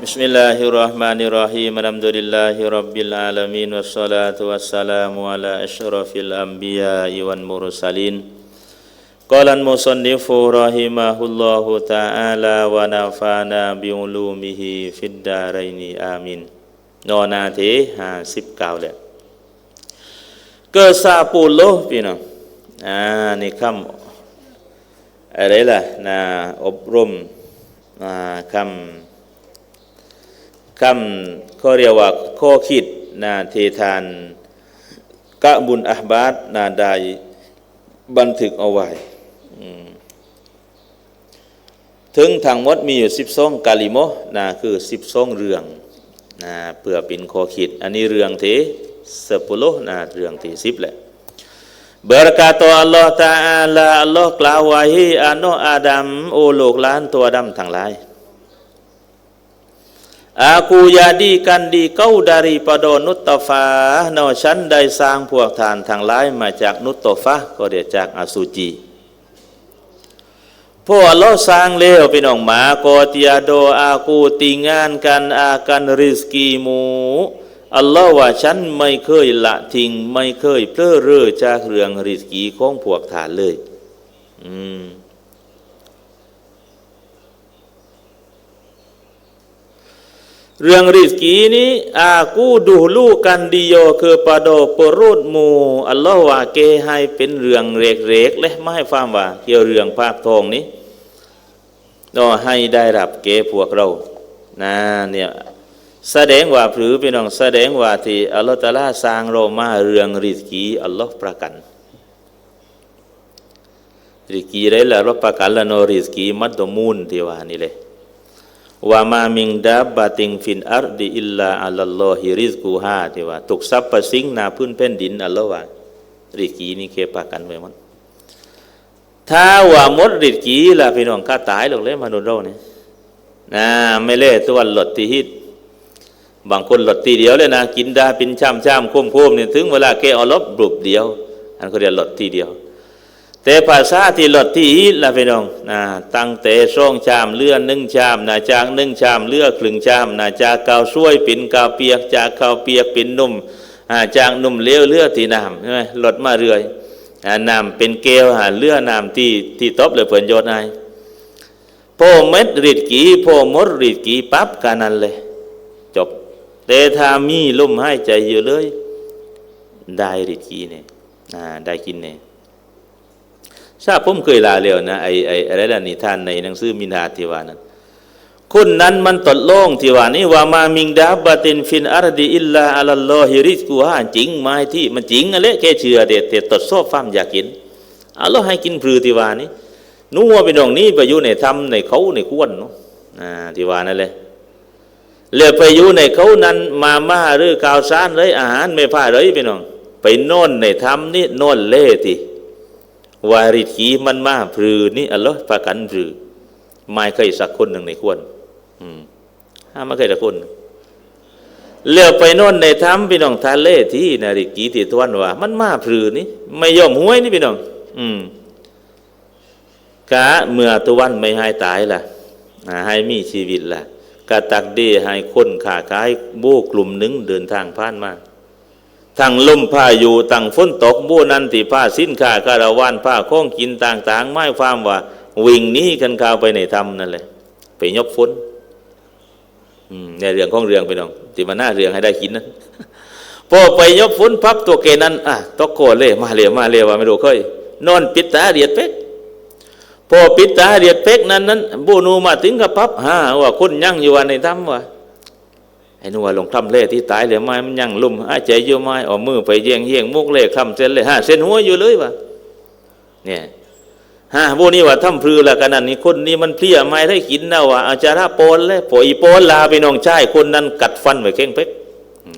Bismillahirrahmanirrahim. Alhamdulillahi rabbil alamin wassalatu wassalamu ala asyrafil anbiya wal mursalin. Qala al-musannifu rahimahullahu ta'ala wa nafa'ana bi ulumihi fid daraini amin. Nona di 59แล้ว. Ha, Ke 10 pih. Ah ni kam. Arela na obrom. Ah kam คำเขาเรียกว่าข้อคิดนาเททานกะบุญอับาดนาได้บันทึกเอาไว้ถึงทั้งมดมีอยู่สิบสองกาลิโมนะคือสิบสองเรื่องนะเพื่อเป็นข้อคิด อันนี้เรื่องที่สิบโลนะเรื่องที่สิบแหละ Berkata Allah Ta'ala Allah กล่าวไว้อาโนอาดัมโอโลกล้านตัวดำทั้งหลาย Aku jadikan di kau daripada nutfah เนาะฉันได้สร้างพวกทานทั้งหลายมาจากนุตตฟะก็เดียจากอสุจิพวกอัลลอฮ์สร้างแล้วพี่น้องหมาก็เตียโดอากูติงานกันอากันริสกีหมูอัลลอฮ์ว่าฉันไม่เคยละทิ้งไม่เคยเพลอเร่อจากเรื่องริสกีของพวกทานเลย อืม เรื่องริสกีนี้อากูดูลูกกันดีโยคือปะโดปรุดมูอัลลอฮ์ว่าเกให้เป็นเรื่องเล็กๆและไม่ให้ความว่าเกี่ยวเรื่องภาคทองนี้ก็ให้ได้รับเกพวกเรานะเนี่ยแสดงว่าผือพี่น้องแสดงว่าที่อัลลอฮ์ตะลาสร้างเรามาเรื่องริสกีอัลลอฮ์ประกันริสกีได้แล้วเราประกันแล้วโนริสกีมัดตมูลที่ว่านี่เลย ว่ามามิงดาบาติงฟินอาร์ดีอิลลาอัลลอฮิริสกูฮาที่ว่าตกซับประสิงนาพื้นแผ่นดินอัลลอฮ์ว่าริกีนี่เคปากันไว้มันถ้าว่ามดริกีล่ะพี่น้องข้าตายหรอกเลยมนุษย์เราเนี่ยนะไม่เล่ตัวหลดที่ฮิตบางคนหลดทีเดียวเลยนะกินด้เป็นช่ำช่ำคุ้มคุ้มเนี่ยถึงเวลาแกเอาลบบุบเดียว อันเขาเรียกหลดทีเดียว แต่ภาษาที่หลดที่ฮิตล่ะพี่น้องนะตั้งแต่ช่องชามเลื่อนหนึ่งชามนะจากหนึ่งชามเลือครึ่งชามนะจากเกาช่วยเป็นเกาเปียกจากเกาเปียกเป็นนุ่มอ่าจากนุ่มเลี้ยวเลือที่น้ำใช่ไหมหลดมาเรื่อย่าน้ำเป็นเกลหาเลือน้ำที่ที่ตบเลยเพิ่นโยนให้พอเม็ดริดกีพอมดริดกีปั๊บกันนั้นเลย จบแต่ถ้ามีลมหายใจอยู่เลย ได้ริดกีเนี่ยอ่าได้กินเนี่ย ทราบผมเคยลาเร็วนะไอไออะไรล่ะนิทานในหนังสือมินหาทิวานั้นคนนั้นมันตดโล่งทิวานี้ว่ามามิงดาบตินฟินอารดีอิลลาอัลลอฮิริสกูฮาจริงไหมที่มันจริงอะไรแค่เชื่อเด็ดเด็ดตดซอบฟามอยากกินอัลลอฮ์ให้กินพลือทิวานี้นู้ว่าเป็นองนี้ไปอยู่ในธรรมในเขาในขวนเนาะอ่าทิวานั่นเลยเลือไปอยู่ในเขานั้นมาม่าหรือกาวสารเลยอาหารไม่พาเลยพี่น้อง ไปน่นในธรรมนี่น่นเล่ที วาริถีมันมาพรือนี่อัลลอฮ์ประกันพรือไม่เคยสักคนหนึ่งในควรห้าไม่เคยสักคนเลือกไปโน่นในถ้ำพี่น้องทะเลที่นาริกีที่ทวนว่า มันมาพรือนี่ไม่ยอมห้วยนี่พี่น้อง อืมกะเมื่อตะวันไม่ให้ตายล่ะให้มีชีวิตล่ะกะตักดีให้คนขาขายโบกลุ่มหนึ่งเดินทางผ่านมา ทั้งลมพายุตั้งฝนตกบูนันติผ้าสิ้นค้าคาราวานผ้าข้องกินต่างๆ ไม่ความว่า วิ่งนี้กันข้าวไปในธรรมนั่นแหละไปยกฝนในเรื่องของเรื่องไปน้องที่มาหน้าเรื่องให้ได้กินนั้นพอไปยกฝนพับตัวเกนั้นอะตกโกเล่มาเลียมาเลียว่าไม่รู้เคยนอนปิดตาเดียดเป๊กพอปิดตาเดียดเป๊กนั้นนั้นบูนูมาถึงกับพับฮะว่าคนยั่งอยู่ในธรรมว่า ไอ้นัวลงทำเล่ที่ตายเหลือไม้มันยังลุ่มหายใจอยู่ไม้ออกมือไปเยี่ยงเยี่ยงมุกเล่คำเส้นเลยฮะเส้นหัวอยู่เลยวะเนี่ยฮะพวกนี้ว่าทำพลือละกันนั่นนี่คนนี้มันเพลียไม้ได้กินนะวะอาจาระโปนเลยปอยโปนลาไปน้องชายคนนั้นกัดฟันไว้เข่งเพ็ก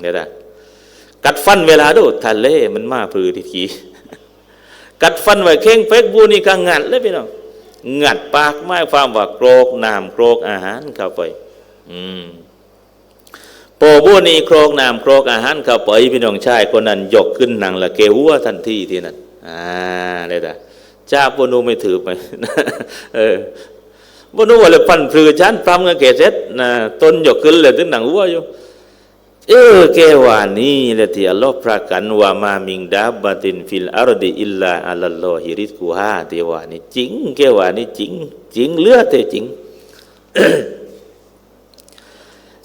เนี่ยนะกัดฟันเวลาดูทะเลมันมาพลือทีทีกัดฟันไว้เข่งเพ็กพวกนี้ก็งัดเลยพี่น้องงัดปากไม้ความว่าโกรกน้ำโกรกอาหารเข้าไป อืม โปบุนีโครกน้ำโครกอาหารเข้าไปพี่น้องชายคนนั้นยกขึ้นหนังละเกหัวทันทีที่นั้นอ่าเลยนะจ้าปนูไม่ถือไปเออบ่รู้ว่าเลยพันพลือชั้นพรำกันเกเสร็จนะต้นหยกขึ้นเลยถึงหนังวัวอยู่เออแกว่านี่แหละที่อัลลอฮ์ประกันว่ามามิงดาบตินฟิลอารดีอิลลาอัลลอฮิริสกูฮาเทวานี่จริงแกว่านี่จริง จริงเลือดแต่จริง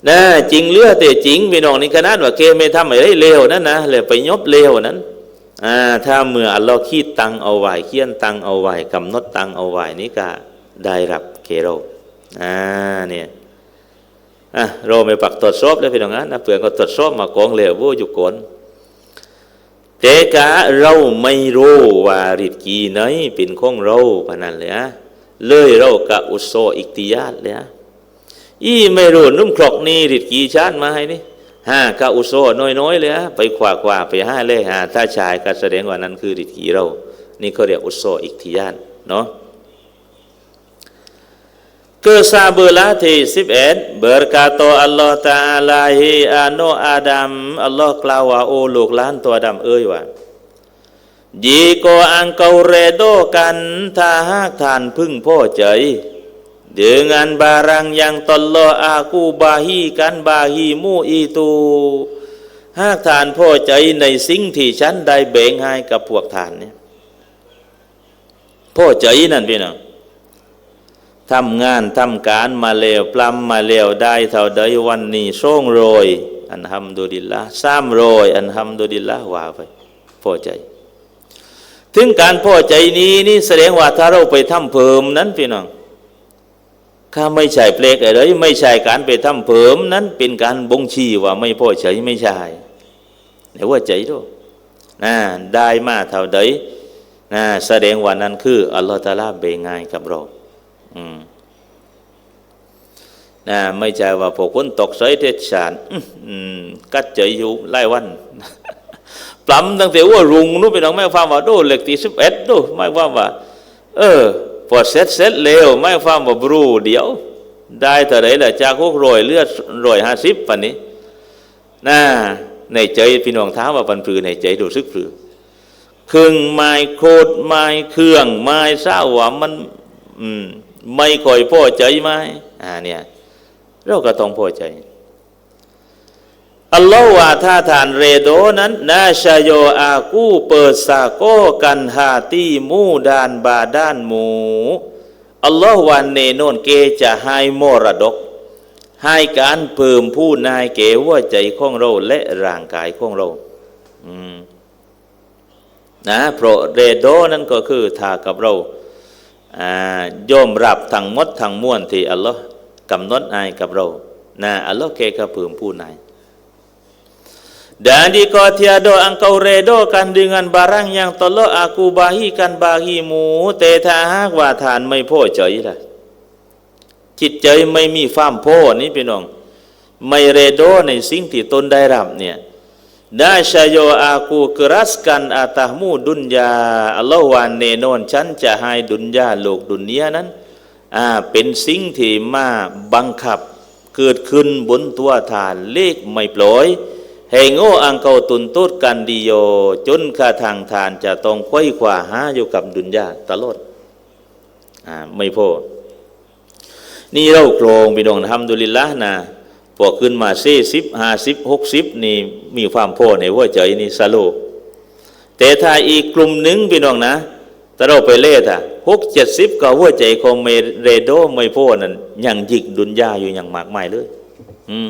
นะจริงเลือดแต่จริงพี่น้องนี่ขนาดว่าแกไม่ทำอะไรเลวนั่นนะเลยไปยบเลวนั้นอ่าถ้าเมื่ออัลลอฮ์ขีดตังเอาไว้เขียนตังเอาไว้กำหนดตังเอาไว้นี่ก็ได้รับเคโรอ่าเนี่ยอะเราไม่ปักตรวจสอบเลยพี่น้องนะเพื่อนก็ตรวจสอบมากองเหลววูอยู่ก่อนแต่กะเราไม่รู้ว่าริดกีไหนเป็นของเราพนันเลยอะเลยเรากะอุโซอิกติยาตเลยอะ อีไม่รู้นุ่มครอกนี่ริดกีชาติมาให้นี่ห้ากะอุโซน้อยๆเลยอะไปขวากว่าไปห้าเลยฮะถ้าชายก็แสดงว่านั้นคือริดกีเรา นี่เขาเรียกอุโซอิกติยาตเนาะ Kesabalah ti sibet berkata Allah Ta'ala hi anu Adam Allah kelawa o ลูกหลานตัวดำเอ้ยว่า Jika engkau redokan ถ้าหากท่านพึ่งพ่อใจ dengan barang yang telah aku bahikan bahimu itu หากท่านพ่อใจในสิ่งที่ฉันได้แบ่งให้กับพวกท่านเนี่ยพ่อใจนั่นพี่น้องทำงานทำการมาเลวปล้ำมาเลวได้เท่าใดวันนี้ส่งโรย อันทำดูดิละสามโรย อันทำดูดิลละว่าไปพอใจ ถึงการพอใจนี้นี่แสดงว่าถ้าเราไปทำเพิ่มนั้นพี่น้อง ข้าไม่ใช่เปลกอะไรไม่ใช่การไปทำเพิ่มนั้นเป็นการบ่งชี้ว่าไม่พอใจไม่ใช่แต่ว่าใจด้วยนะได้มาเท่าใดนะแสดงว่านั้นคืออัลลอฮฺตาลาเบงายกับเราอืมนะไม่ใช่ว่าพวกคนตกใส่เทศานอืมกัดใจอยู่ไล่วันปล้ำตั้งแต่ว่ารุงนู้นไปน้องไม่ฟังว่าดูเหล็กตีสิบเอ็ดดูไม่ฟังว่า เออ พอเสร็จเสร็จเร็วไม่ฟังว่าบรูเดียว ได้เท่าไรล่ะจากพวกรอยเลือดรอยห้าสิบปันนี้นะในใจพี่น้องท้าว่าปันปลือในใจดูซึกปลือเครื่องไม้โคดไม้เครื่องไม้เศร้าว่ามันอืมไม่ค่อยพอใจไหมอ่าเนี่ยเราก็ต้องพอใจ อัลลอฮ์ว่าถ้าทานเรโดนั้นนาชโยอากู้เปิดสาโกกันฮาตีมูดานบาด้านหมู อัลลอฮ์วันเนโนนเกจะให้มรดก ให้การเพิ่มผู้นายเกว่าใจของเราและร่างกายของเรานะเพราะเรโดนั้นก็คือทากับเรายอมรับทั้งมดทั้งมวลที่อัลลอฮ์กำหนดให้กับเรานะอัลลอฮ์แกก็เพิ่มผู้นาย Dan jika tiada engkau redokan dengan barang yang telah aku bahikan bagimu แต่ถ้าหากว่าทานไม่พอใจล่ะจิตใจไม่มีความพอนี่พี่น้อง ไม่เรโดในสิ่งที่ตนได้รับเนี่ยได้ชโยอากูกรัสกันอาตามูดุนยาอัลลอฮ์วันเนนอนฉันจะให้ดุนยาโลกดุนเนียนั้นอ่าเป็นสิ่งที่มาบังคับ เกิดขึ้นบนตัวทานเลขไม่ปล่อย ให้โง่อังเกาตุนตูดกันดีโย จนข้าทางทานจะต้องควยขวาหาอยู่กับดุนยาตลอดอ่าไม่พอนี่เราโกรงพี่น้องทำดุลิละนะพอขึ้นมาสี่สิบห้าสิบหกสิบนี่มีความพ่อในหัวใจนี่สโลแต่ถ้าอีกกลุ่มหนึ่งพี่น้องนะแต่เราไปเล่อะหกเจ็ดสิบก็หัวใจของเมเรโดไม่พ่อนั่นยังยิกดุนยาอยู่อย่างมากมายเลย อืม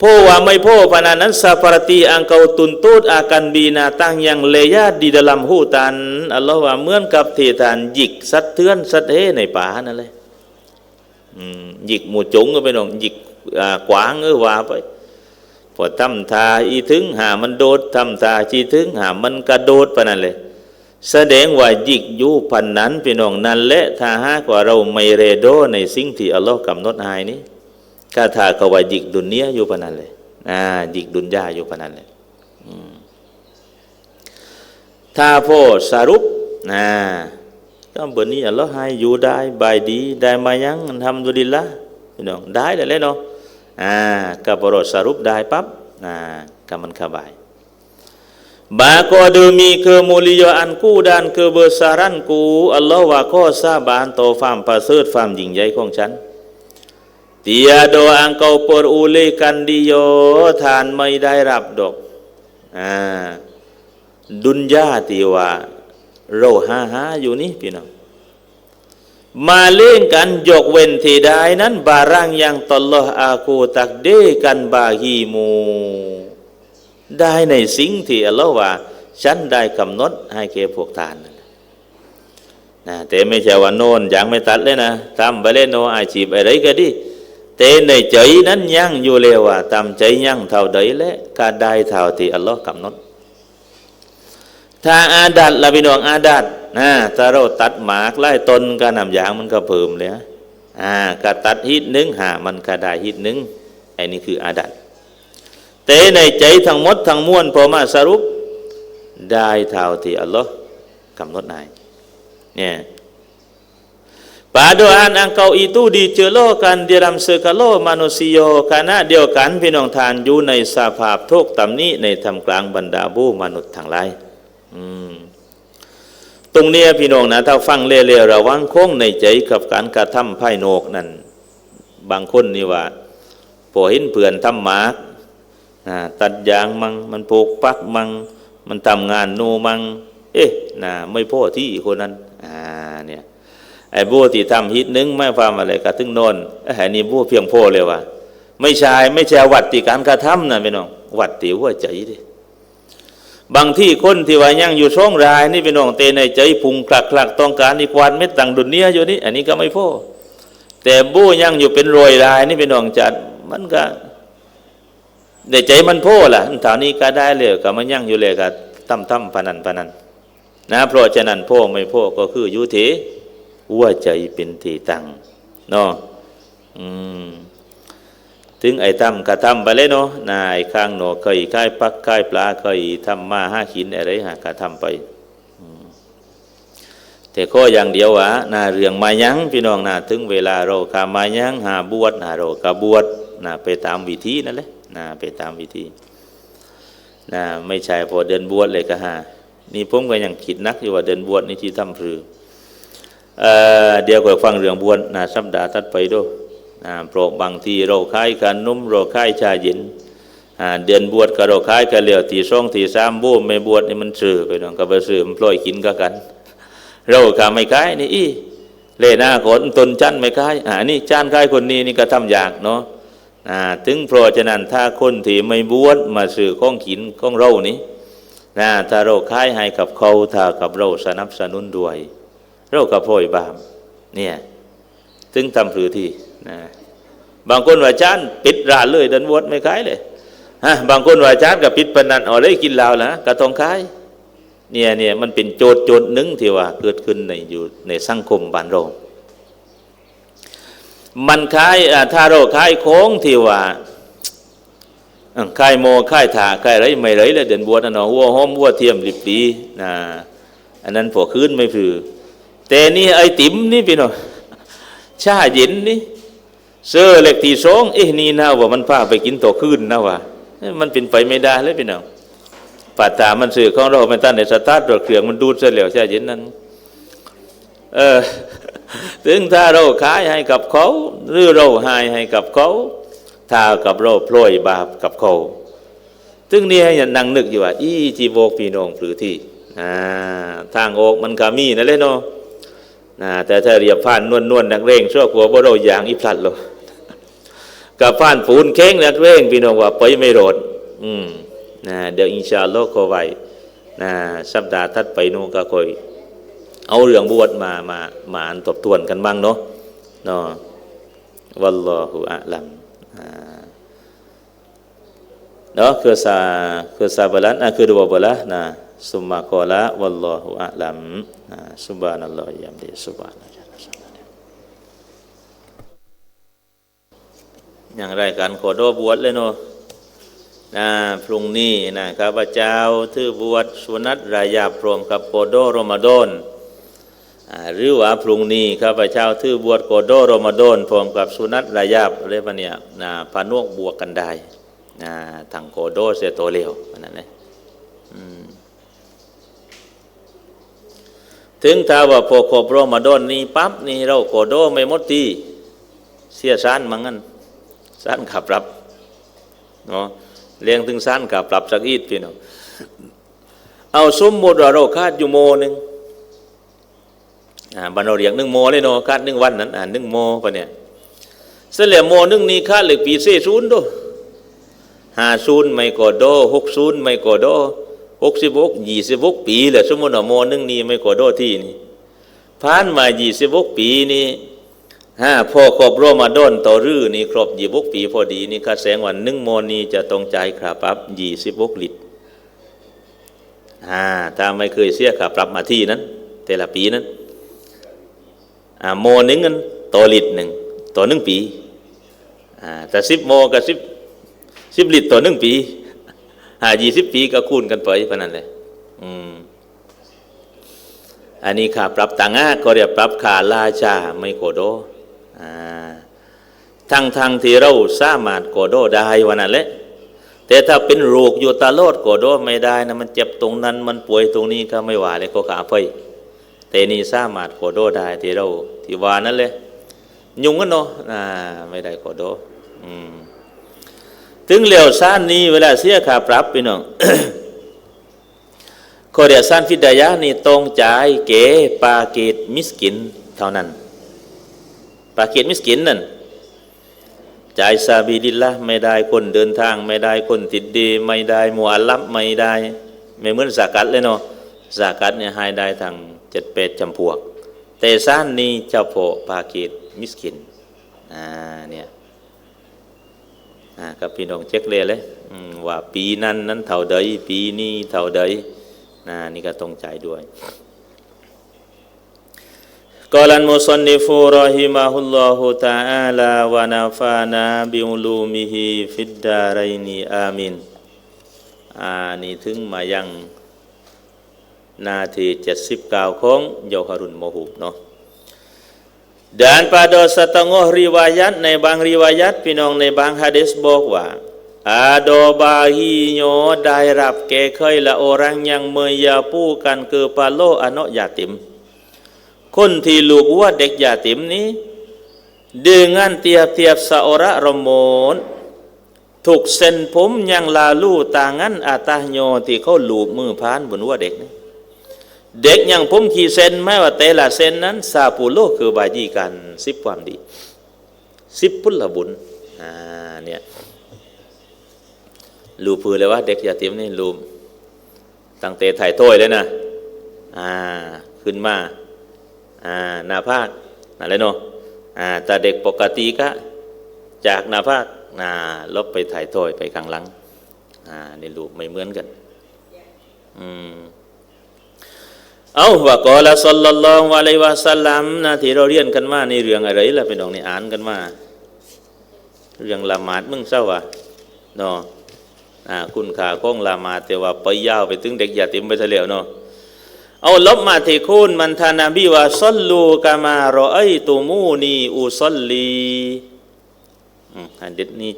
พ่อว่าไม่พ่อพนานั้น seperti engkau tuntut akan binatang yang liar di dalam hutan อัลลอฮ์ว่าเหมือนกับที่ท่านหยิกสัตว์เทือนสัตว์เฮในป่านั่นเลยหยิกหมูจุงก็ไปน้องหยิกกวางเออว่าไปพอทำทาอีถึงหามันโดดทำทาจีถึงหามันกระโดดไปนั่นเลย แสดงว่าหยิกยู่พันนั้นพี่น้องนั่นแหละถ้าหากว่าเราไม่เรโดในสิ่งที่อัลลอฮ์กำหนดให้นี้ ก็ถ้าเขาว่าหยิกดุนเนี้ยอยู่ปนั้นเลยอ่าหยิกดุนยาอยู่ปนั้นเลยถ้าพอสรุปนะก็เบอร์นี้อัลลอฮ์ให้อยู่ได้บายดี ได้มายังทำดุลิละพี่น้องได้เลยเนาะอ่ากับรสรุปได้ปั๊บอ่ากับมันขบาย Bako demi kemuliaanku dan kebesaranku Allah wa kuasa bantu faham pasut faham ยิ่งใหญ่ของฉัน Tiada engkau perolehkan dia ทานไม่ได้รับดอกอ่าดุนยาที่ว่าเราหาหาอยู่นี่พี่น้องมาเล่นกันยกเว้นที่ใดนั้น บารังยังตลอดอากูตักเดกันบาฮีมู ได้ในสิ่งที่อัลลอฮ์ว่า ฉันได้กำหนดให้แก่พวกทานนะแต่ไม่ใช่ว่าโน่นยังไม่ตัดเลยนะทำไปเล่นโนอาชีพอะไรก็ดี แต่ในใจนั้นยั่งอยู่เลยว่าตามใจยั่งเท่าใดและก็ได้เท่าที่อัลลอฮ์กำหนดถ้าอาดัดละพี่น้องอาดัดนะถ้าเราตัดหมากไล่ตนก็นำยางมันก็เพิ่มเลยอ่าก็ตัดฮิตหนึ่งหามันก็ได้ฮิตหนึ่งไอ้นี่คืออาดัดแต่ในใจทั้งหมดทั้งมวลพอมาสรุปได้เท่าที่อัลลอฮ์กำหนดนายเนี่ย Paduan engkau itu dicelokan di dalam segala manusia karena เดียวกันพี่น้องทานอยู่ในสภาพทุกข์ตำนี้ในทำกลางบรรดาบูมนุษย์ทั้งหลายตรงเนี้ยพี่น้องนะถ้าฟังเรื่อยๆระวังคงในใจกับการกระทำไพ่โนกนั่นบางคนนี่ว่าพอเห็นเพื่อนทำหมากตัดยางมังมันปลูกปักมัง มันทำงานโนมัง เอ๊ะนะไม่พ่อที่คนนั้นอ่าเนี่ย ไอ้บัวที่ทำฮิตนึงไม่ความอะไรกระทึงโนนไอ้นี่บัวเพียงพ่อเลยว่าไม่ใช่ไม่ใช่วัดที่การกระทำนะพี่น้องวัดที่หัวใจดิบางที่คนที่ว่ายังอยู่ช่องรายนี่พี่น้องเตในใจพุงคลักคลักต้องการอีกวันเม็ดตังดุนเนี้ยอยู่นี่อันนี้ก็ไม่พ่อแต่บู้ยังอยู่เป็นรอยรายนี่พี่น้องจัดมันก็ในใจมันพ่อล่ะท่านี้ก็ได้เลยก็มันยังอยู่เลยก็ตั้มตั้มพนันพนันนะเพราะฉะนั้นพ่อไม่พ่อก็คือยุติ หัวใจเป็นที่ตั้งเนาะอืมถึงไอ้ทำกระทำไปเลยเนาะนายข้างหนอเคยค่ายปักค่ายปลาเคยทำมาห้าขินอะไรฮะกระทำไปแต่ข้ออย่างเดียววะนาเรื่องมายังพี่น้องนาถึงเวลาเราขามายังหาบวชนาเรากบวชนาไปตามวิธีนั่นแหละนาไปตามวิธีนาไม่ใช่พอเดินบวชเลยก็หานี่ผมก็ยังคิดนักอยู่ว่าเดินบวชนี่ที่ทำพือ เเดี๋ยวก็ฟังเรื่องบวชนาสัปดาห์ตัดไปด้วยเพราะบางทีเราคายกันนุ่มเราคายชาเย็นเดือนบวชก็เราคายกันเหลียวตีช่องตีสามบูมไม่บวชนี่มันสื่อไปน้องกับสื่อมันปล่อยกินก็กัน เราก็ไม่คายนี่อีเลน่าขนตนจันไม่คายอ่านี่จานคายคนนี้นี่ก็ทำอยากเนาะถึงเพราะฉะนั้นถ้าคนที่ไม่บวชมาสื่อข้องขินข้องเรานี้นะถ้าเราคายให้กับเขาถ้ากับเราสนับสนุนด้วย เราก็พ่อยบาปเนี่ยถึงทำผือที่นะบางคนว่าจานปิดร้านเลยเดินวดไม่ขายเลยฮะบางคนว่าจานกับปิดปนันอ๋อเลยกินเหล้านะก็ต้องขายเนี่ยเนี่ยมันเป็นโจทย์โจทย์หนึ่งที่ว่าเกิดขึ้นในอยู่ในสังคมบ้านเรามันขายถ้าเราขายโค้งที่ว่าขายโมขายถาขายไรไม่ไรเลยเดินบวชนะเนาะวัวหอมวัวเทียมริบดีนะอันนั้นพอคืนไม่พือ แต่นี่ไอติ๋มนี่พี่น้องชาเย็นนี่เสื้อเล็กที่สองเอ๊ะนี่นะว่ามันพาไปกินต่อคืนนะว่ามันเป็นไปไม่ได้เลยพี่น้องปัตตามันสื่อของเราเป็นต้นในสตาร์ทตัวเครื่องมันดูดเสียแล้วชาเย็นนั้นเออถึงถ้าเราขายให้กับเขา หรือเราให้ให้กับเขาถ้ากับเราพลอยบาปกับเขาถึงนี่ให้นั่งนึกอยู่ว่า อีจีโบกพี่น้องหรือที่อ่าทางออกมันก็มีนั่นเลยเนาะ นะแต่ถ้าเรียบผ่านนวลนวลนักเร่งชั่วกลัวบ่เราอย่างอีพลัดหรอกกับผ่านปูนเค้งนักเร่งพี่น้องว่าไปไม่รอดอืมนะเดี๋ยวอินชาอัลลอฮ์ก็ไว้นะสัปดาห์ถัดไปนู้นก็คอยเอาเรื่องบวชมามามาอ่านทบทวนกันบ้างเนาะเนาะวัลลอฮุอะลัมเนาะคือซาคือซาบลันอะคือดูบละนะ สุมมาโกละวัลลอฮุอะลัมสุบานัลลอฮ์ยามดีสุบานัลอย่างไรกันขอโดบวชเลยเนาะนะพรุ่งนี้นะข้าพเจ้าถือบวชสุนัตรายาพรมกับโกโดโรมาโดนหรือว่าพรุ่งนี้ข้าพเจ้าถือบวชโกโดโรมาโดนพร้อมกับสุนัตรายาเรียกว่าเนี่ยนะพานวกบวกกันได้นะทางโกโดเสียตัวเร็วนั่นเอง ถึงถ้าว่าพอครบรอมาดอนนี้ปั๊บนี่เราโกโดไม่หมดทีเสียสานมังงั้นสานขับรับเนาะเลี้ยงถึงสานขับรับสักอีดพี่น้องเอาสมมติว่าเราคาดอยู่โมหนึ่งอ่าบันเราเรียกหนึ่งโมเลยเนาะคาดหนึ่งวันนั้นอ่าหนึ่งโมปะเนี่ยเสลียโมหนึ่งนี้คาดเหล็กปีเซศูนย์ด้วยห้าศูนย์ไม่โกโดหกศูนย์ไม่โกโด หกสิบหกยี่สิบหกปีแหละสมมติว่าโมนึงนี่ไม่กอดอที่นี่ผ่านมายี่สิบหกปีนี่ห้าพ่อครบรอมาดอนต่อรื้อนี่ครบยี่บกปีพอดีนี่ค่าแสงวันนึ่งโมนี่จะต้องจ่ายค่าปรับยี่สิบกลิตรอ่าถ้าไม่เคยเสียค่าปรับมาที่นั้น แต่ละปีนั้นอ่าโมนึงนั้นต่อลิตรหนึ่งต่อหนึ่งปีอ่าแต่สิบโมกับสิบสิบลิตรต่อหนึ่งปีายี่สิบปีก็คูณกันไปพนันเลยอืมอันนี้ค่าปรับต่างหากก็เรียกปรับค่าราชาไม่โกโดอ่าทั้งทางที่เราสามารถโกโดได้วันนั้นแหละแต่ถ้าเป็นโรคอยู่ตลดโกโดไม่ได้นะมันเจ็บตรงนั้นมันป่วยตรงนี้ก็ไม่ว่าเลยก็ขาไปแต่นี่สามารถโกโดได้ที่เราที่วานั่นเลยยุงกันเนาะอ่าไม่ได้โกโดอืม ถึงเหลียวซ่านนี้เวลาเสียค่าปรับพี่น้องขอเดียซ่านฟิดายะนี่ตรงจ่ายเก๋ปาเกตมิสกินเท่านั้นปาเกตมิสกินนั่นจ่ายซาบิดิลละไม่ได้คนเดินทาง ไม่ได้คนติดดี ไม่ได้มัวลับไม่ได้ ไม่เหมือนสากัดเลยเนาะสากัดเนี่ยให้ได้ทางเจ็ดเป็ดจำพวก แต่ซ่านนี้เจ้าโพปาเกตมิสกินอ่าเนี่ย กับพี่น้องเช็คเลยเลยว่าปีนั้นนั้นเท่าใดปีนี้เท่าใดนะนี่ก็ต้องใจด้วยกอลันมุสนิฟูรอฮิมาฮุลลอฮุตาอาลาวานาฟานาบิอุลูมิฮิฟิดดารายนีอามินอ่านี่ถึงมายังนาทีเจ็ดสิบเก้าของโยฮารุนโมหุบเนาะ Dan pada setengah riwayat, ในบางริวายัตพี่น้องในบางฮะดิษบอกว่าอาโดบาฮีโยได้รับแก่เคยละ orang yang menyapukan kepala anak yatim คนที่ลูกว่าเด็กยาติมนี้ dengan tiap-tiap seorang remon ถูกเส้นผมยังลาลู่ต่างั้นอาตาโยที่เขาลูบมือพานบนว่าเด็กนะ เด็กอย่างผมขี่เซนแม้ว่าแต่ละเซนนั้นซาปูโลคือบายีกันสิบความดี สิบพุทธบุญอ่าเนี่ยรูพือเลยว่าเด็กยาติมนี่รูมตั้งแต่ถ่ายถ้วยเลยนะอ่าขึ้นมาอ่าหน้าภาคอะไรเนาะอ่าแต่เด็กปกติก็จากหน้าภาคอ่าลบไปถ่ายถ้วยไปข้างหลังอ่านี่รูปไม่เหมือนกันอืม เอาว่ากอละสัลลัลลอฮุอะลัยวะสัลลัมนะที่เราเรียนกันมาในเรื่องอะไรล่ะเป็นองนี่อ่านกันมาเรื่องละหมาดมึงเศร้าวะเนาะอ่าคุณค่าของละหมาดแต่ว่าไปยาวไปถึงเด็กยาติมไปเสียแล้วเนาะเอาลบมาที่คุณมันทานาบีว่าซัลลูกามารอไอตูมูนีอุซัลลีอืมอันเด็ดนี้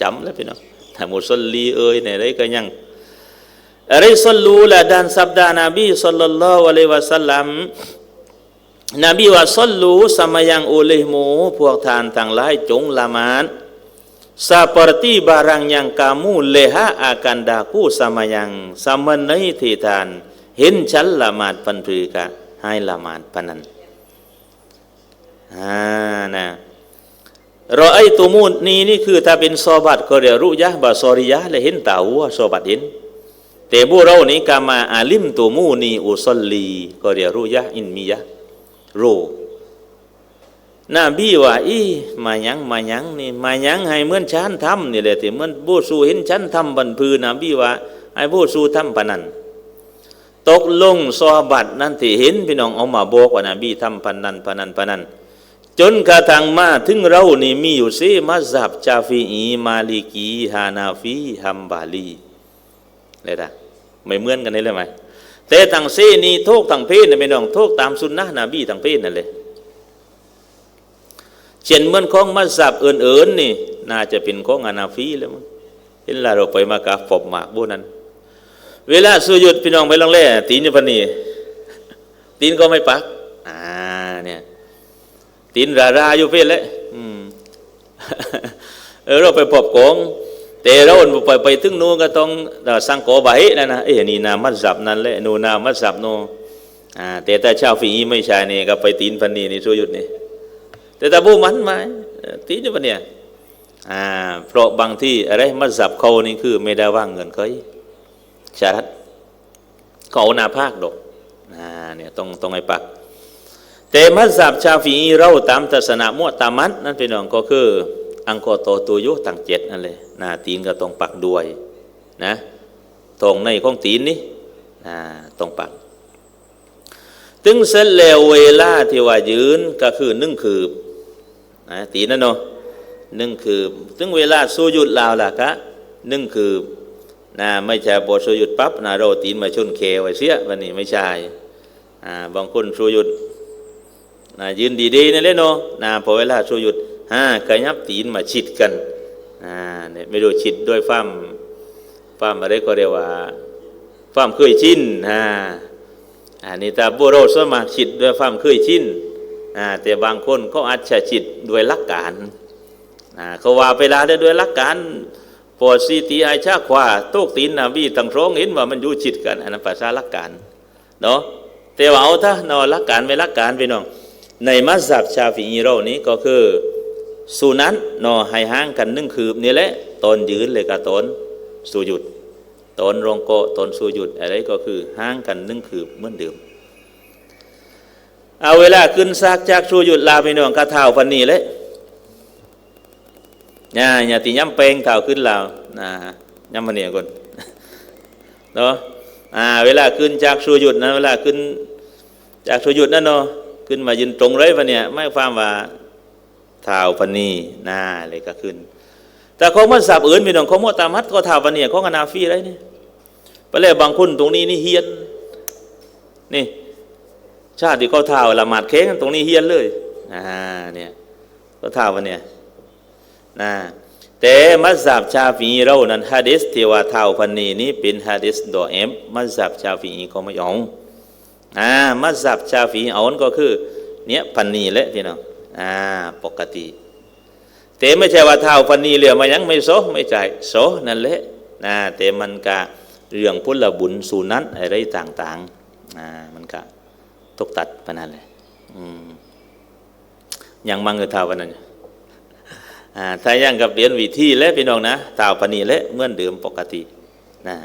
จำแล้วพี่น้องถ้ามุซัลลีเอ้ยในไรก็ยัง ริสลูละดันสับดานบีสัลลัลลอฮุอะลัยวะสัลลัมนบีว่าสัลลูสมายังอุลิมู พวกทานทางหลายจงละมาน seperti barang yang kamu leha akan daku sama yang sama nei titan hin chal lamat pan phu ka hai lamat panan ha นะรอไอตัวมูนนี่นี่คือถ้าเป็นซอบัตก็เรียกรู้ยะบะซอริยะและเห็นตาวัวซอบัตเห็น แต่บุเรานี้กามาอาลิมตัวมูนีอุสลีก็เรียรู้ยะอินมียะรู้นบีว่าอีมายังมายังนี่มายังให้เหมือนฉันทำนี่แหละที่เหมือนบูสูเห็นฉันทำบันพือนบีว่าให้บูสูทำปนันตกลงซอบัตนั่นที่เห็นพี่น้องเอามาบอกว่านบีทำปนันปนันปนันจนกระทั่งมาถึงเรานี่มีอยู่ซีมัซฮับจาฟีอีมาลิกีฮานาฟีฮัมบาลี เลยนะไม่เหมือนกันนี่เลยไหมแต่ทางเซนีโทกทางเพศนี่ยไม่น้องโทกตามสุนนะนบีทางเพศนั่นเลยเช่นเหมือนของมัสยิดอื่นๆนี่ น่าจะเป็นของอานาฟีแล้วมั้งเห็นลาเราไปมากับฝบหมากบุนั้น เวลาสุยุดพี่น้องไปลองเล่ตีนี่พันนี่ตีนก็ไม่ปักอ่าเนี่ยตีนราราอยู่เพื่อนเลยอืมเออเราไปพบกอง แต่เราไปไปถึงนู้นก็ต้องสังโกบายนั่นะเอ้นี่นามัดสับนั่นแหละนูนามัดสับโนอ่าแต่ถ้าชาวฝีไม่ใช่นี่ก็ไปตีนพันนีนี่ช่วยหยุดนี่แต่ถ้าบูมันไหมตีนอยู่ปะเนี่ยอ่าเพราะบางที่อะไรมัดสับเขานี่คือไม่ได้ว่างเงินเคยชารัดเขาเอานาภาคดอกอ่าเนี่ยต้องต้องให้ปักแต่มัสยิดชาฟีอีเราตามทัศนะมุตามัดนั่นเป็นน้องก็คือ อังกอโตตัวยุต่างเจ็ดนั่นเลยนาตีนก็ต้องปักด้วยนะตรงในของตีนนี่ต้องปัก ถึงเสร็จแล้วเวลาที่ว่ายืนก็คือนึ่งคืบนะตีนนั่นเนาะนึ่งคืบถึงเวลาสู้ยุดลาวล่ะกะนึ่งคืบนะไม่ใช่บทสู้ยุดปั๊บนะเราตีนมาชนเคไว้เสียวันนี้ไม่ใช่บางคนสู้ยุดนะยืนดีๆนี่เลยเนาะนะพอเวลาสู้ยุด ฮ่ากระยับตีนมาชิดกันอ่าเนี่ยไม่รู้ชิดด้วยฟ้ามฟ้ามอะไรก็เรียกว่าฟ้ามเคยชินอ่าอันนี้ต่บุโรสมาชิดด้วยฟ้ามเคยชินอ่าแต่บางคนเขาอาจจะชิดด้วยลักการอ่าเขาว่าเวลาได้ด้วยลักการปอดซีตีไอชาขวาตุกตีนนาบีตั้งร้องเห็นว่ามันอยู่ชิดกันอันนั้นภาษาลักการเนาะแต่ว่าเอาถ้านอนลักการไม่ลักการไปน้องในมัสยิดชาฟีอีเรานี้ก็คือ สุนั้นนอให้ห่างกันนึ่งคืบนี่แหละตอนยืนเลยกับตนสูหยุดตอนรองโกตอนสูหยุดอะไรก็คือห่างกันนึ่งคืบเหมือนเดิมเอาเวลาขึ้นซากจากสูหยุดลาไปนองกระเท้าพันนี้เลยเนี่ยอย่าตีย้ำเปงเท้าขึ้นลาวนะย้ำมันเนี่ยก่อนเนาะอ่าเวลาขึ้นจากสูหยุดนะเวลาขึ้นจากสูหยุดนั่นเนาะขึ้นมายืนตรงเลยปะเนี่ยไม่ความว่า ท้าวพนีนาเลยก็ขึ้น แต่ของมันสับอื่นมีน้องของมตามัดก็ท้าวพนีของอนาฟีอะไรนี่ไปเลยบางคนตรงนี้นี่เฮียนนี่ ชาติที่เขาท้าวละหมาดเค้งตรงนี้เฮียนเลยอ่าเนี่ยก็ท้าวพนีนะแต่มัสยิดชาฟีเรานั้นฮะดิษที่ว่าท้าวพนีนี้เป็นฮะดิษดอเอ็มมัสยิดชาฟีก็ไม่ยอมอ่ามัสยิดชาฟีเอานก็คือ เนี่ยพันนีแหละที่น้อง อ่าปกติ แต่ไม่ใช่ว่าเท้าพันนีเหลือมายังไม่โซไม่ใจโซนั่นแหละนะแต่มันกะเรื่องพุทธบุญสูนั้นอะไรต่างๆอ่ามันกะตกตัดปนั่นเลยยังมังเงินเท้าวันนั้นอ่าถ้ายังกับเรียนวิธีและพี่น้องนะเท้าพันนีและเมื่อนเดิมปกตินะ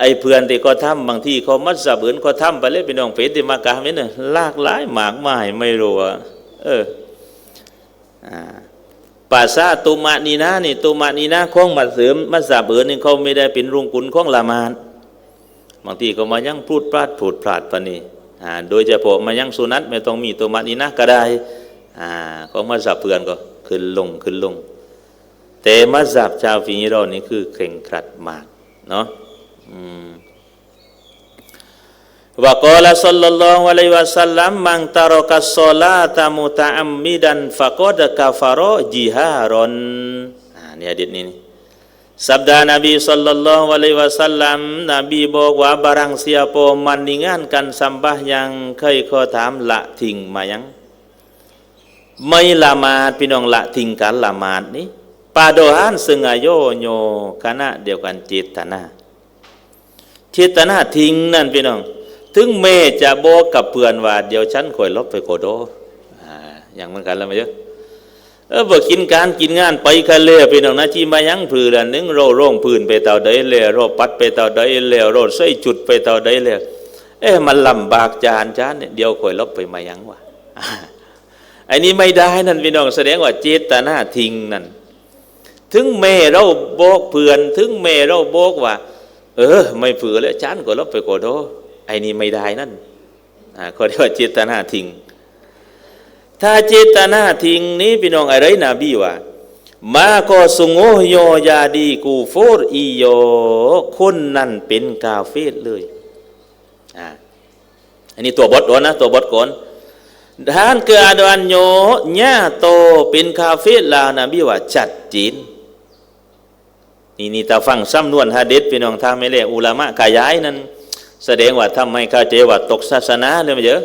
ไอ้เพื่อนที่ก็ทำบางที่เขามัดสับอื่นก็ทำไปเลยพี่น้องเพติมากาไม่เนี่ยลากหลายหมากไม้ไม่รู้ว่าเออภาษาตุมานีนานี่ตุมานีนาของมัดเสริมมัดสับอื่นนี่เขาไม่ได้เป็นรุงกุลของละมานบางทีก็มายังพูดพลาดพูดพลาดปนี่โดยเฉพาะมายังสุนัตไม่ต้องมีตุมานีนาก็ได้ของมัดสับเพื่อนก็ขึ้นลงขึ้นลง แต่มัดสับชาวฟีเรนี่คือเข่งครัดมากเนาะ ว่าก่ละสัลลัลลอฮุอะลัยฮิวะสัลลัมมันตารกัสซอลาตมุตะอัมมิดันฟะกอดกาฟารอจิฮารอนนี่ hadis นี้ sabda Nabi sallallahu alaihi wasallam Nabi บอกว่าบารางเสียโปมันนิงานกันสัมบะยังเคยขอถามละทิ้งมายังไม่ละมาดพี่น้องละทิ้งกันละมาดนี้ปาโดหา เจตนาเจตนาทิ้งนั่นพี่น้อง ถึงเมจะโบกกับเพื่อนว่า เดี๋ยวฉันคอยลบไปโคโดอย่างเหมือนกันแล้วไหมเยอะเออบอกกินการกินงานไปกันเลยพี่น้องนะที่มายังผืนนึงโรร่งพื้นไปเต่าใดเลยโรปัดไปเต่าใดเลยโรใส่จุดไปเต่าใดเลยเอ๊ะมันลำบากจานจานเนี่ยเดี๋ยวคอยลบไปมายังวะอันนี้ไม่ได้นั่นพี่น้องแสดงว่าเจตนาทิ้งนั่นถึงเมเราโบกเพื่อน ถึงเมเราโบกว่า เออ ไม่เผื่อแล้วฉันก็ลบไปโกโดไอ้นี่ไม่ได้นั่นเขาเรียกว่าเจตนาทิ้งถ้าเจตนาทิ้งนี้พี่น้องอะไรนะบีว่ามาก็สงโยยาดีกูโฟรอีโยคนนั่นเป็นกาเฟตเลยอ่าอันนี้ตัวบทก่อนนะตัวบทก่อนด้านเกิดอันโยญาโตเป็นคาเฟตลานะบีว่าจัดจีน นี่นี่ตาฟังซ้ำนวนฮะเด็ดพี่น้องทางไม่เล่อุลามะกายายนั้น แสดงว่าทำให้ข้าใจว่าตกศาสนาเลยมั้ยเยอะ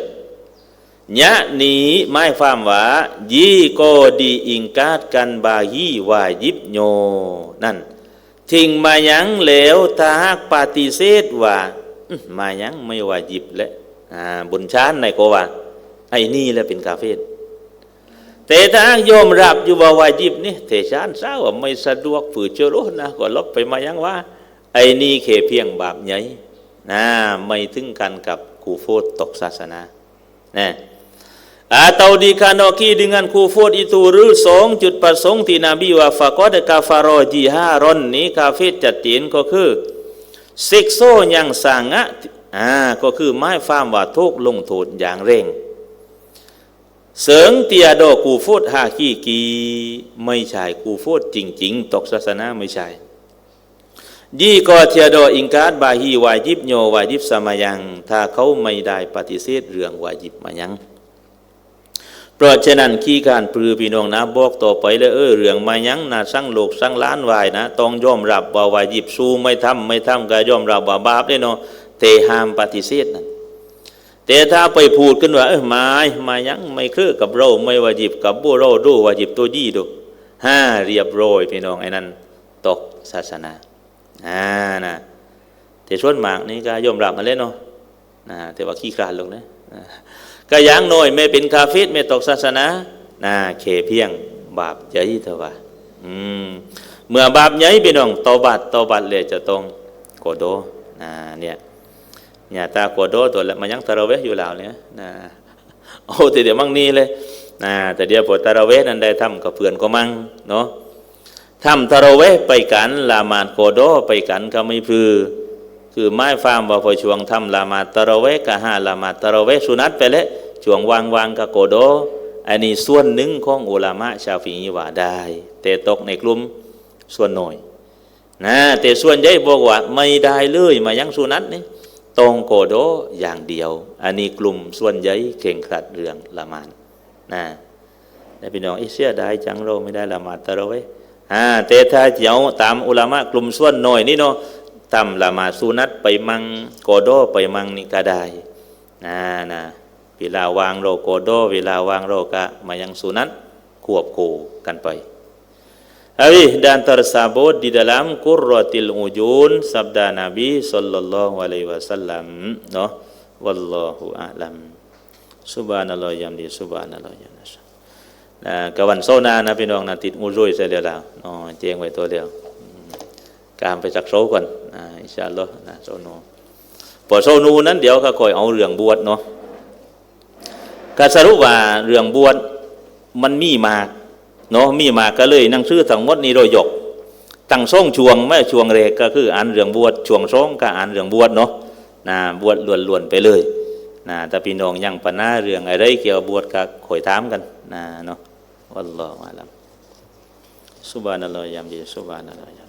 ยะนี้ไม่ฟามว่ายีโกดีอิงกาดกันบาฮีวายิบโยนั่นทิ้งมายังแล้วถ้าหากปฏิเสธว่ามายังไม่วายิบและอ่าบุญชานในโกว่าไอ้นี่แหละเป็นกาเฟร แต่ถ้าหากยมรับอยู่ว่าวายิบนี่เทชานเศร้าว่าไม่สะดวกฝืนเจอรู้นะก็ลบไปมายังว่า ไอ้นี่แค่เพียงบาปใหญ่นะไม่ถึงกันกับกูโฟดตกศาสนานะ atau dikanoki dengan kufur itu ru song จุดประสงค์ที่นบีว่าฟะกอดกาฟารอจิฮารอนนี้กาเฟตจัดเตียนก็คือซิกโซยังสังะอ่าก็คือไม้ฟามว่าทุกลงโทษอย่างเร่ง เสริงเตียโดกูฟูดฮาคีกีไม่ใช่กูฟูดจริง ๆ ตกศาสนาไม่ใช่ยี่ก็เทียโดอิงการบาฮีวายิบโยวายิบสมายัง ถ้าเขาไม่ได้ปฏิเสธเรื่องวายิบมายังเพราะฉะนั้นขี้การปลือพี่น้องนะบอกต่อไปเลยเออเรื่องมายังนะสั่งโลกสั่งล้านวายนะต้องยอมรับว่าวายิบสู้ไม่ทำไม่ทำก็ยอมรับว่าบาปได้เนาะเตห้ามปฏิเสธนั่น แต่ถ้าไปพูดกันว่าเออมามายังไม่เคือกับเราไม่วายิบกับบุเราดูวายิบตัวยี่ดูห้าเรียบร้อยพี่น้องไอ้นั่นตกศาสนาอ่านะแต่ส่วนมากนี่ก็ยอมรับมาเลยเนาะนะแต่ว่าขี้คลานลงนะก็ยังน้อยไม่เป็นคาเฟตไม่ตกศาสนานะเคเพียงบาปใหญ่เถอะว่าอืมเมื่อบาปใหญ่พี่น้องตอบัดตอบัดเลยจะต้องโกโดนะเนี่ย เนี่ยตาโกโดตัวละมันยังตะระเวะอยู่แล้วเนี่ยนะโอ้แต่เดี๋ยวมั่งนี่เลยนะแต่เดี๋ยวพอตะระเวะนั้นได้ทำกับเพื่อนก็มั่งเนาะทำตะระเวะไปกันลามาดโกโดไปกันก็ไม่พือ คือไม้ฟาร์มว่าพอช่วงทำละหมาดตะระเวะกะห้าละหมาดตะระเวะสุนัตไปแล้วช่วงวางวางกะโกโดอันนี้ส่วนหนึ่งของอุลามะชาฟีอีว่าได้ แต่ตกในกลุ่มส่วนหน่อยนะแต่ส่วนใหญ่บอกว่าไม่ได้เลยมายังสุนัตนี่ ตรงโกโดอย่างเดียว อันนี้กลุ่มส่วนใหญ่เข่งขัดเรื่องละมาดนะแต่พี่น้องเอเสียได้จังเราไม่ได้ละมาดตะระเวะอ่าแต่ถ้าเจ้าตามอุลามะกลุ่มส่วนหน่อยนี่เนาะทำละมาสุนัตไปมังโกโดไปมังนี่ก็ได้นะนะเวลาวางโรโกโดเวลาวางโรกะมายังสุนัตควบคู่กันไป Abi dan tersebut di dalam Qurratil Ujun sabda Nabi sallallahu alaihi wasallam no wallahu a'lam subhanallah yamdi subhanallah yamdi นะกวันโซนานะพี่น้องนะติดมูรุ่ยเสียวแล้วเนาะเจียงไว้ตัวเดียวการไปจักโซก่อนนะอินชาอัลลอฮ์นะโซนูพอโซนูนั้นเดี๋ยวก็คอยเอาเรื่องบวชเนาะก็สรุปว่าเรื่องบวชมันมีมาก เนาะมีมาก็เลยนังสือทั้งหมดนี้โดยยกตั้งช่องช่วงไม่ช่วงเรกก็คืออ่านเรื่องบวชช่วงช่องก็อ่านเรื่องบวชเนาะนะบวชล้วนๆไปเลยนะแต่พี่น้องยังปัญหาเรื่องอะไรเกี่ยวกับบวชก็คอยถามกันนะเนาะวัลลอฮฺอาลัมซุบฮานัล